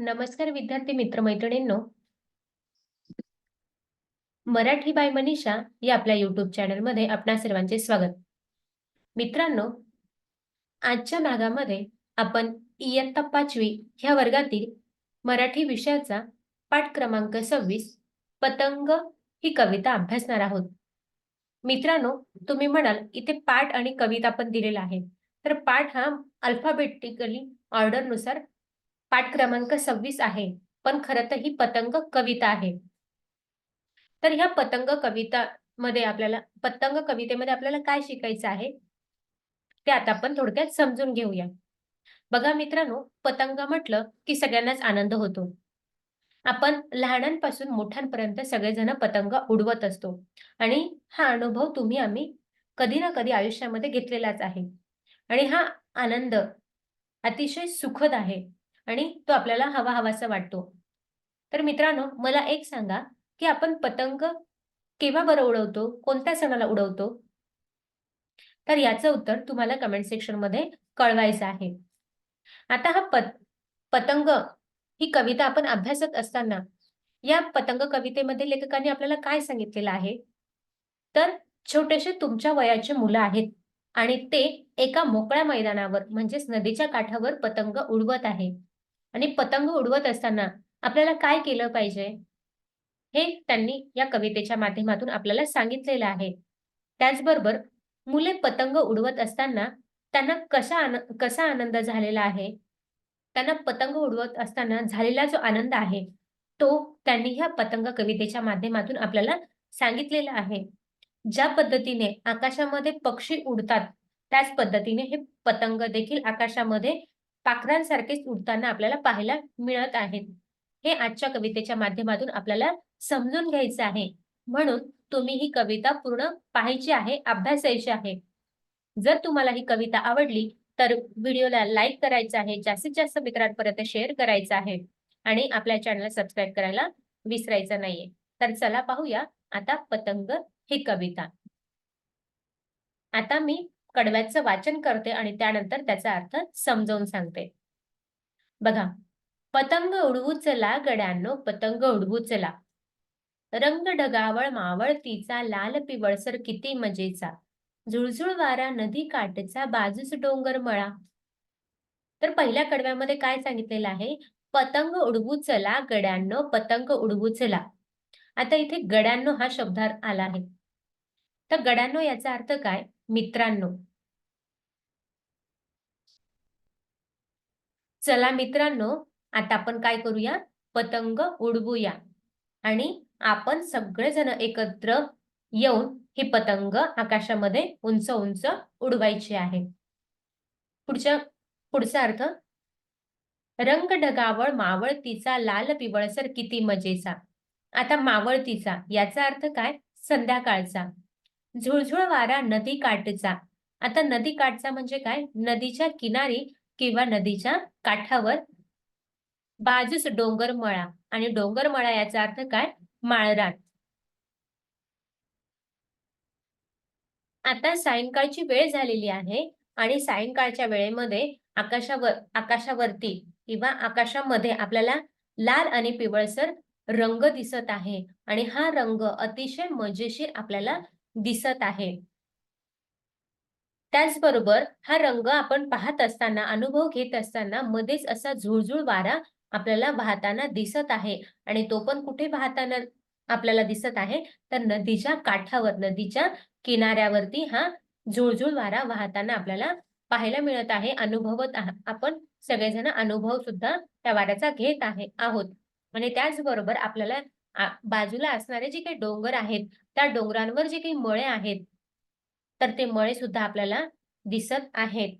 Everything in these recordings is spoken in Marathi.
नमस्कार विद्यार्थी मित्र मैत्रिणींनो मराठी बाय मनीषा या आपल्या युट्यूब चॅनलमध्ये आपणा सर्वांचे स्वागत. मित्रांनो आजच्या भागामध्ये आपण इयत्ता पाचवी ह्या वर्गातील मराठी विषयाचा पाठ क्रमांक सव्वीस पतंग ही कविता अभ्यासणार आहोत. मित्रांनो तुम्ही म्हणाल इथे पाठ आणि कविता पण दिलेला आहे. तर पाठ हा अल्फाबेटिकली ऑर्डरनुसार पाठ क्रमांक सव्वीस आहे पण खरं तर ही पतंग कविता आहे. तर ह्या पतंग कविता मध्ये आपल्याला पतंग कवितेमध्ये आपल्याला काय शिकायचं आहे? ते आता आपण थोडक्यात समजून घेऊया. बघा मित्रांनो पतंग म्हटलं की सगळ्यांनाच आनंद होतो. आपण लहानांपासून मोठ्यांपर्यंत सगळेजण पतंग उडवत असतो. आणि हा अनुभव तुम्ही आम्ही कधी ना कधी आयुष्यामध्ये घेतलेलाच आहे. आणि हा आनंद अतिशय सुखद आहे. आणि तो आपल्याला हवा हवासा वाटतो. तर मित्रांनो मला एक सांगा की आपण पतंग केव्हा बरं उडवतो? कोणत्या सणाला उडवतो? तर याचं उत्तर तुम्हाला कमेंट सेक्शनमध्ये कळवायचं आहे. आता हा पत पतंग ही कविता आपण अभ्यासत असताना या पतंग कवितेमध्ये लेखकांनी आपल्याला काय सांगितलेलं आहे? तर छोटेसे तुमच्या वयाचे मुलं आहेत आणि ते एका मोकळ्या मैदानावर म्हणजेच नदीच्या काठावर पतंग उडवत आहे. आणि पतंग उडवत असताना आपल्याला काय केलं पाहिजे? हे त्यांनी या कवितेच्या माध्यमातून आपल्याला सांगितलेलं आहे. त्याचबरोबर मुले पतंग उडवत असताना त्यांना कशा आन कसा आनंद झालेला आहे? त्यांना पतंग उडवत असताना झालेला जो आनंद आहे तो त्यांनी ह्या पतंग कवितेच्या माध्यमातून आपल्याला सांगितलेला आहे. ज्या पद्धतीने आकाशामध्ये पक्षी उडतात त्याच पद्धतीने हे पतंग देखील आकाशामध्ये पाखरांसारखेच उडताना आपल्याला पाहायला मिळत आहेत. हे आजच्या कवितेच्या माध्यमातून आपल्याला समजून घ्यायचं आहे. म्हणून तुम्ही ही कविता पूर्ण पाहायची आहे अभ्यासायची आहे. जर तुम्हाला ही कविता आवडली तर व्हिडिओला लाईक करायचं आहे जास्तीत जास्त मित्रांपर्यंत शेअर करायचं आहे. आणि आपल्या चॅनलला सबस्क्राईब करायला विसरायचं नाहीये. तर चला पाहूया आता पतंग ही कविता. आता मी कडव्याचं वाचन करते आणि त्यानंतर त्याचा अर्थ समजावून सांगते बघा पतंग उडवू चला गड्यांनो पतंग उडवू चला रंग ढगावळ मावळ तिचा लाल पिवळसर किती मजेचा. झुळझुळ वारा नदी काठचा बाजूस डोंगर मळा. तर पहिल्या कडव्यामध्ये काय सांगितलेलं आहे? पतंग उडवू चला गड्यांनो पतंग उडवू चला आता इथे गड्यांनो हा शब्दार्थ आला आहे. तर गड्यांनो याचा अर्थ काय? मित्रांनो चला मित्रांनो आता आपण काय करूया? पतंग उडवूया. आणि आपण सगळेजण एकत्र येऊन ही पतंग आकाशामध्ये उंच उंच उडवायची आहे. पुढच्या पुढचा अर्थ रंग ढगावळ मावळतीचा लाल पिवळसर किती मजेचा. आता मावळतीचा याचा अर्थ काय? संध्याकाळचा. झुळझुळ वारा नदी काठचा. आता नदी काठचा म्हणजे काय? नदीच्या किनारी किंवा नदीच्या काठावर. बाजूस डोंगरमळा आणि डोंगरमळा याचा अर्थ काय? माळरान. आता सायंकाळची वेळ झालेली आहे आणि सायंकाळच्या वेळेमध्ये आकाशावर आकाशावरती किंवा आकाशामध्ये आपल्याला लाल आणि पिवळसर रंग दिसत आहे आणि हा रंग अतिशय मजेशीर आपल्याला दिसत आहे. त्याचबरोबर हा रंग आपण पाहत असताना अनुभव घेत असताना मध्येच असा झुळझुळ वारा आपल्याला वाहताना दिसत आहे आणि तो पण कुठे वाहताना आपल्याला दिसत आहे? तर नदीच्या काठावर नदीच्या किनाऱ्यावरती हा झुळझुळ वारा वाहताना आपल्याला पाहायला मिळत आहे. अनुभवत आपण सगळेजण अनुभव सुद्धा त्या वाऱ्याचा घेत आहे आहोत. आणि त्याचबरोबर आपल्याला बाजूला असणारे जे काही डोंगर आहेत त्या डोंगरांवर जे काही मळे आहेत तर ते मळे सुद्धा आपल्याला दिसत आहेत.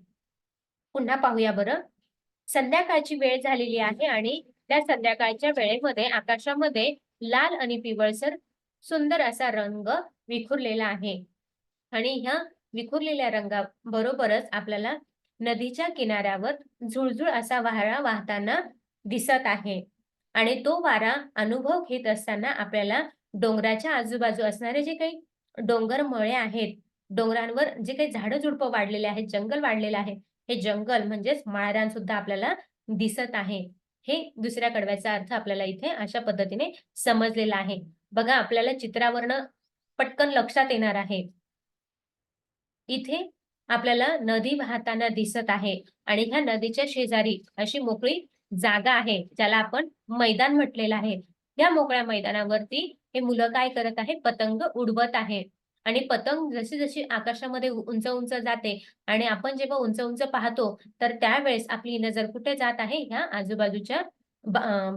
पुन्हा पाहूया बरं. संध्याकाळची वेळ झालेली आहे आणि त्या संध्याकाळच्या वेळेमध्ये आकाशामध्ये लाल आणि पिवळसर सुंदर असा रंग विखुरलेला आहे. आणि ह्या विखुरलेल्या रंगाबरोबरच आपल्याला नदीच्या किनाऱ्यावर झुळझुळ असा वारा वाहताना दिसत आहे. आणि तो वारा अनुभव घेत असताना आपल्याला डोंगराच्या आजूबाजू असणारे जे काही डोंगर मळे आहेत डोंगरांवर जे काही झाडं झुडपं वाढलेले आहेत जंगल वाढलेलं आहे हे जंगल म्हणजेच माळरान सुद्धा आपल्याला दिसत आहे. हे दुसऱ्या कडव्याचा अर्थ आपल्याला इथे अशा पद्धतीने समजलेला आहे. बघा आपल्याला चित्रावरनं पटकन लक्षात येणार आहे. इथे आपल्याला नदी वाहताना दिसत आहे आणि ह्या नदीच्या शेजारी अशी मोकळी जागा आहे ज्याला आपण मैदान म्हटलेलं आहे. या मोकळ्या मैदानावरती हे मुलं काय करत आहे? पतंग उडवत आहे. आणि पतंग जशी जशी आकाशामध्ये उंच उंच जाते आणि आपण जेव्हा उंच उंच पाहतो तर त्यावेळेस आपली नजर कुठे जात आहे? ह्या आजूबाजूच्या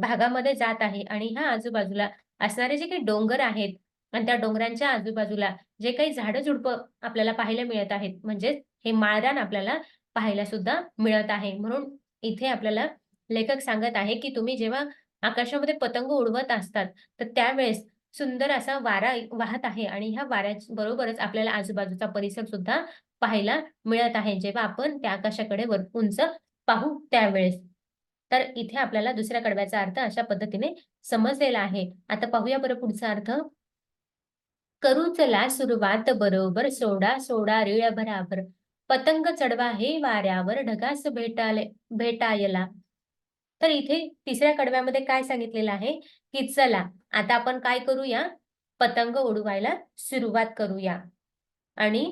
भागामध्ये जात आहे आणि ह्या आजूबाजूला असणारे जे काही डोंगर आहेत आणि त्या डोंगरांच्या आजूबाजूला जे काही झाडं झुडपं आपल्याला पाहायला मिळत आहेत म्हणजे हे माळरान आपल्याला पाहायला सुद्धा मिळत आहे. म्हणून इथे आपल्याला लेखक सांगत आहे की तुम्ही जेव्हा आकाशामध्ये पतंग उडवत असतात तर त्यावेळेस सुंदर असा वारा वाहत आहे. आणि ह्या वाऱ्या बरोबरच आपल्याला आजूबाजूचा परिसर सुद्धा पाहायला मिळत आहे. जेव्हा आपण त्या आकाशाकडे वर उंच पाहू त्यावेळेस. तर इथे आपल्याला दुसऱ्या कडव्याचा अर्थ अशा पद्धतीने समजलेला आहे. आता पाहूया बरं पुढचा अर्थ. करू चला सुरुवात बरोबर सोडा सोडा रिळ भराभर पतंग चढवा हे वाऱ्यावर ढगास भेटाले भेटायला. तर इथे तिसऱ्या कडव्यामध्ये काय सांगितलेलं आहे? की चला आता आपण काय करूया? पतंग उडवायला सुरुवात करूया. आणि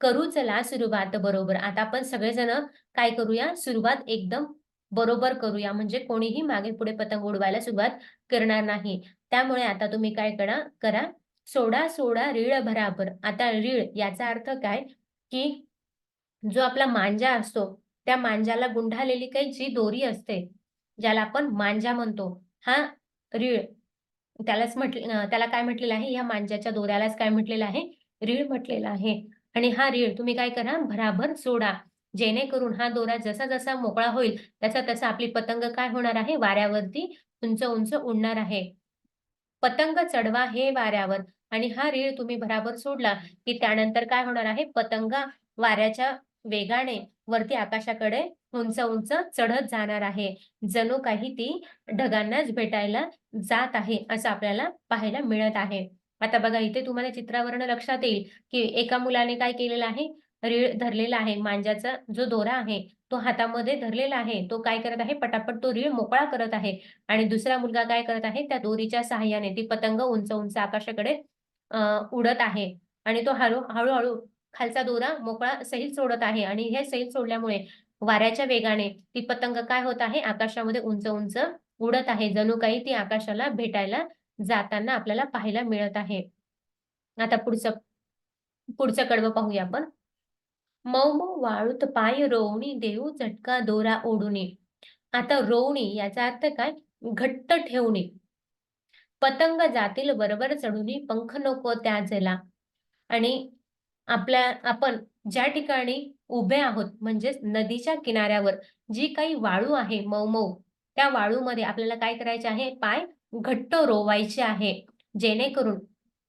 करू चला सुरुवात बरोबर. आता आपण सगळेजण काय करूया? सुरुवात एकदम बरोबर करूया. म्हणजे कोणीही मागे पुढे पतंग उडवायला सुरुवात करणार नाही. त्यामुळे आता तुम्ही काय करा करा. सोडा सोडा रीळ भराभर. आता रीळ याचा अर्थ काय? की जो आपला मांजा असतो त्या मांजाला गुंढालेली काही जी दोरी असते ज्याला आपण मांजा म्हणतो हा रीळ. त्यालाच म्हटले त्याला काय म्हटलेलं आहे? या मांजाच्या दोऱ्यालाच काय म्हटलेलं आहे? रीळ म्हटलेला आहे. आणि हा रीळ तुम्ही काय करा? भराभर सोडा. जेणेकरून हा दोरा जसा जसा मोकळा होईल तसा तसा आपली पतंग काय होणार आहे? वाऱ्यावरती उंच उंच उडणार आहे. पतंग चढवा हे वाऱ्यावर. आणि हा रीळ तुम्ही भराभर सोडला की त्यानंतर काय होणार आहे? पतंग वाऱ्याच्या वेगाने वरती आकाशाकडे उंच उंच चढत जाणार आहे. जणू काही ती ढगांनाच भेटायला जात आहे असं आपल्याला पाहायला मिळत आहे. आता बघा इथे तुम्हाला चित्रावरनं लक्षात येईल की एका मुलाने काय केलेलं आहे? रीळ धरलेला आहे. मांजाचा जो दोरा आहे तो हातामध्ये धरलेला आहे. तो काय करत आहे? पटापट तो रीळ मोकळा करत आहे. आणि दुसरा मुलगा काय करत आहे? त्या दोरीच्या सहाय्याने ती पतंग उंच उंच आकाशाकडे उडत आहे. आणि तो हळू हळूहळू खालचा दोरा मोकळा सैल सोडत आहे आणि हे सैल सोडल्यामुळे वाऱ्याच्या वेगाने ती पतंग काय होत आहे? आकाशामध्ये उंच उंच उडत आहे. जणू काही ती आकाशाला भेटायला जाताना आपल्याला पाहायला मिळत आहे. आता पुढचं पुढचं कडवं पाहूया आपण. मऊ मऊ वाळूत पाय रोवणी देऊ झटका दोरा ओढुनी आता रोवणी याचा अर्थ काय? घट्ट ठेवणे पतंग जातील बरोबर चढुनी पंख नको त्या जला आणि आपल्या आपण ज्या ठिकाणी उभे आहोत म्हणजेच नदीच्या किनाऱ्यावर जी काही वाळू आहे मऊ मऊ त्या वाळूमध्ये आपल्याला काय करायचे आहे? पाय घट्ट रोवायचे आहे. जेणेकरून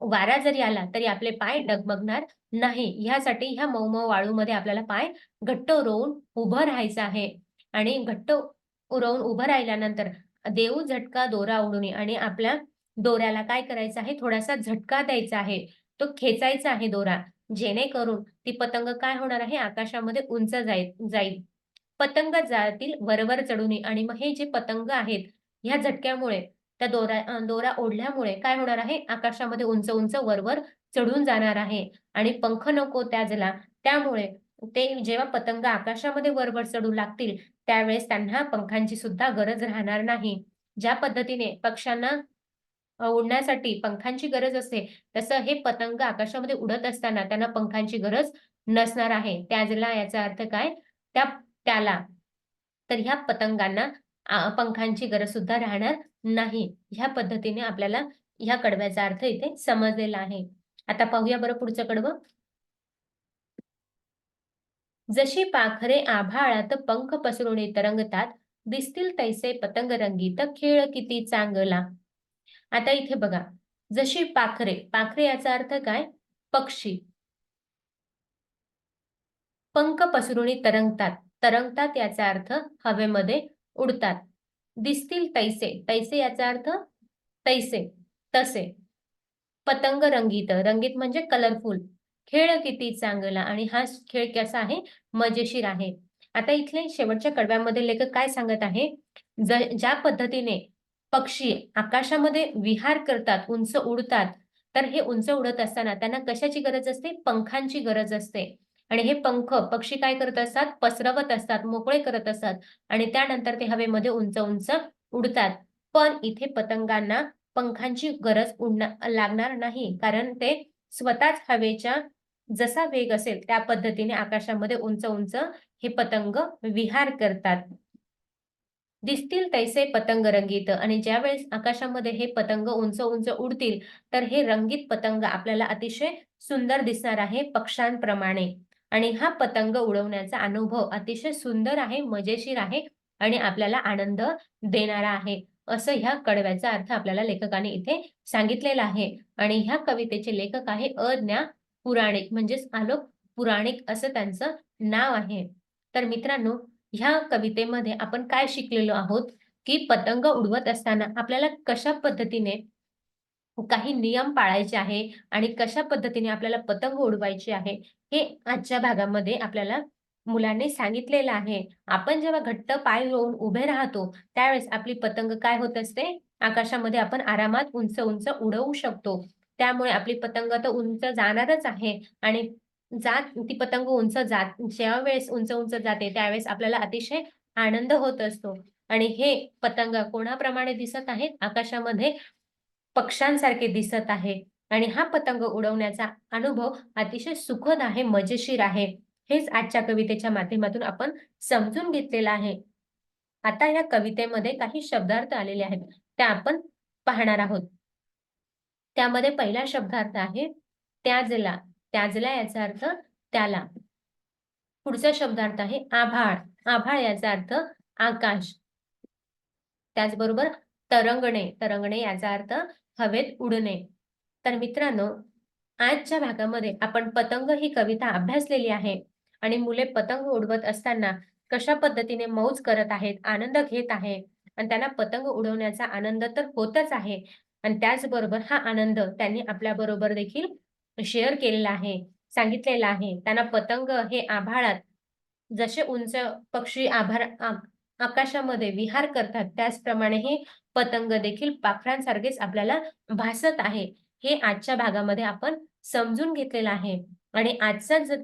वारा जरी आला तरी आपले पाय डगमगणार नाही. ह्यासाठी ह्या मऊ मऊ वाळूमध्ये आपल्याला पाय घट्ट रोवून उभं राहायचं आहे. आणि घट्ट रोवून उभं राहिल्यानंतर देऊ झटका दोरा उडून आणि आपल्या दोऱ्याला काय करायचं आहे? थोडासा झटका द्यायचा आहे. तो खेचायचा आहे दोरा. जेणेकरून ती पतंग काय होणार आहे? आकाशामध्ये उंच जाईल जाईल. पतंग जातील वरवर चढून आणि मग हे जे पतंग आहेत ह्या झटक्यामुळे त्या दोरा दोरा ओढल्यामुळे काय होणार आहे? आकाशामध्ये उंच उंच वरवर चढून जाणार आहे. आणि पंख नको त्याजला. त्यामुळे ते जेव्हा पतंग आकाशामध्ये वरवर चढू लागतील त्यावेळेस त्यांना पंखांची सुद्धा गरज राहणार नाही. ज्या पद्धतीने पक्ष्यांना उडण्यासाठी पंखांची गरज असते. तसं हे पतंग आकाशामध्ये उडत असताना त्यांना पंखांची गरज नसणार आहे. त्याजला याचा अर्थ काय? त्या त्याला तर ह्या पतंगांना पंखांची गरज सुद्धा राहणार नाही. ह्या पद्धतीने आपल्याला ह्या कडव्याचा अर्थ इथे समजलेला आहे. आता पाहूया बरं पुढचं कडवं. जशी पाखरे आभाळात पंख पसरून तरंगतात दिसतील तैसे पतंग रंगीत खेळ किती चांगला. आता इथे बघा. जशी पाखरे पाखरे याचा अर्थ काय? पक्षी. पंख पसरुणी तरंगतात. तरंगतात याचा अर्थ हवेमध्ये उडतात. दिसतील तैसे. तैसे याचा अर्थ तैसे तसे. पतंग रंगीत. रंगीत म्हणजे कलरफुल खेळ किती चांगला आणि हा खेळ कसा आहे? मजेशीर आहे. आता इथले शेवटच्या कडव्यामध्ये लेखक काय सांगत आहे? ज- ज्या पद्धतीने पक्षी आकाशामध्ये विहार करतात उंच उडतात तर हे उंच उडत असताना त्यांना कशाची गरज असते? पंखांची गरज असते. आणि हे पंख पक्षी काय करत असतात? पसरवत असतात मोकळे करत असतात आणि त्यानंतर ते हवेमध्ये उंच उंच उडतात. पण इथे पतंगांना पंखांची गरज उडणार लागणार नाही कारण ते स्वतःच हवेच्या जसा वेग असेल त्या पद्धतीने आकाशामध्ये उंच उंच हे पतंग विहार करतात. दिसतील तैसे पतंग रंगीत आणि ज्यावेळेस आकाशामध्ये हे पतंग उंच उंच उडतील तर हे रंगीत पतंग आपल्याला अतिशय सुंदर दिसणार आहे पक्ष्यांप्रमाणे. आणि हा पतंग उडवण्याचा अनुभव अतिशय सुंदर आहे मजेशीर आहे आणि आपल्याला आनंद देणारा आहे असं ह्या कडव्याचा अर्थ आपल्याला लेखकाने इथे सांगितलेला आहे. आणि ह्या कवितेचे लेखक आहे अज्ञा पुराणिक म्हणजेच आलोक पुराणिक असं त्यांचं नाव आहे. तर मित्रांनो ह्या कवितेमध्ये आपण काय शिकलेलो आहोत? की पतंग उडवत असताना आपल्याला कशा पद्धतीने काही नियम पाळायचे आहे आणि कशा पद्धतीने आपल्याला पतंग उडवायचे आहे हे आजच्या भागामध्ये आपल्याला मुलांनी सांगितलेलं आहे. आपण जेव्हा घट्ट पाय रोवून उभे राहतो त्यावेळेस आपली पतंग काय होत असते? आकाशामध्ये आपण आरामात उंच उंच उडवू शकतो. त्यामुळे आपली पतंग तर उंच जाणारच आहे आणि जात ती पतंग उंच जात ज्या वेळेस उंच उंच जाते त्यावेळेस आपल्याला अतिशय आनंद होत असतो. आणि हे पतंग कोणाप्रमाणे दिसत आहेत? आकाशामध्ये पक्ष्यांसारखे दिसत आहे. आणि हा पतंग उडवण्याचा अनुभव अतिशय सुखद आहे मजेशीर आहे. हेच आजच्या कवितेच्या माध्यमातून आपण समजून घेतलेलं आहे. आता या कवितेमध्ये काही शब्दार्थ आलेले आहेत. त्या आपण पाहणार आहोत. त्यामध्ये पहिला शब्दार्थ आहे त्याजला त्याजला याचा अर्थ त्याला. पुढचा शब्दार्थ आहे आभाळ. आभाळ याचा अर्थ आकाश. त्याचबरोबर तरंगणे. तरंगणे याचा अर्थ हवेत उडणे. तर मित्रांनो आजच्या भागामध्ये आपण पतंग ही कविता अभ्यासलेली आहे आणि मुले पतंग उडवत असताना कशा पद्धतीने मौज करत आहेत आनंद घेत आहे आणि त्यांना पतंग उडवण्याचा आनंद तर होतच आहे. आणि त्याचबरोबर हा आनंद त्यांनी आपल्या बरोबर देखील शेअर केलेला आहे सांगितलेला आहे. त्यांना पतंग हे आभाळात जसे उंच पक्षी आभार आकाशामध्ये विहार करतात त्याचप्रमाणे हे पतंग देखील पाखरांसारखेच आपल्याला भासत आहे. हे आजच्या भागामध्ये आपण समजून घेतलेला आहे. आणि आजचा जर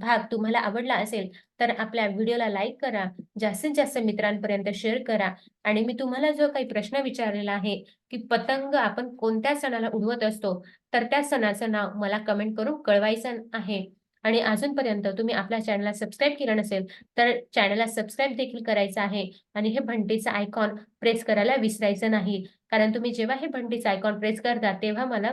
भाग तुम्हाला आवडला असेल तर आपल्या व्हिडिओला लाईक करा जास्तीत जास्त मित्रांपर्यंत शेअर करा. आणि मी तुम्हाला जो काही प्रश्न विचारलेला आहे की पतंग आपण कोणत्या सणाला उडवत असतो तर त्या सणाचं नाव मला कमेंट करून कळवायचं आहे. आणि अजूनपर्यंत तुम्ही आपल्या चॅनलला सबस्क्राईब केलं नसेल तर चॅनलला सबस्क्राईब देखील करायचं आहे. आणि हे भंटीचं आयकॉन प्रेस करायला विसरायचं नाही. कारण तुम्ही जेव्हा हे भंटीचं आयकॉन प्रेस करता तेव्हा मला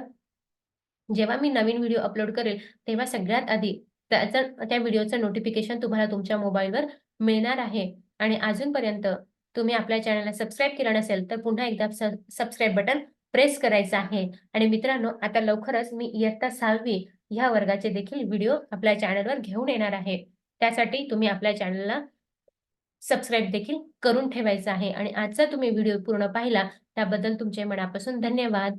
जेव्हा मी नवीन व्हिडिओ अपलोड करेल तेव्हा सगळ्यात आधी त्याचं त्या व्हिडिओचं नोटिफिकेशन तुम्हाला तुमच्या मोबाईलवर मिळणार आहे. आणि अजूनपर्यंत तुम्ही आपल्या चॅनलला सबस्क्राईब केलं नसेल तर पुन्हा एकदा सबस्क्राईब बटन प्रेस करायचं आहे. आणि मित्रांनो आता लवकरच मी इयत्ता सहावी ह्या वर्गाचे देखील व्हिडिओ आपल्या चॅनलवर घेऊन येणार आहे. त्यासाठी तुम्ही आपल्या चॅनलला सबस्क्राईब देखील करून ठेवायचं आहे. आणि आजचा तुम्ही व्हिडिओ पूर्ण पाहिला त्याबद्दल तुमचे मनापासून धन्यवाद.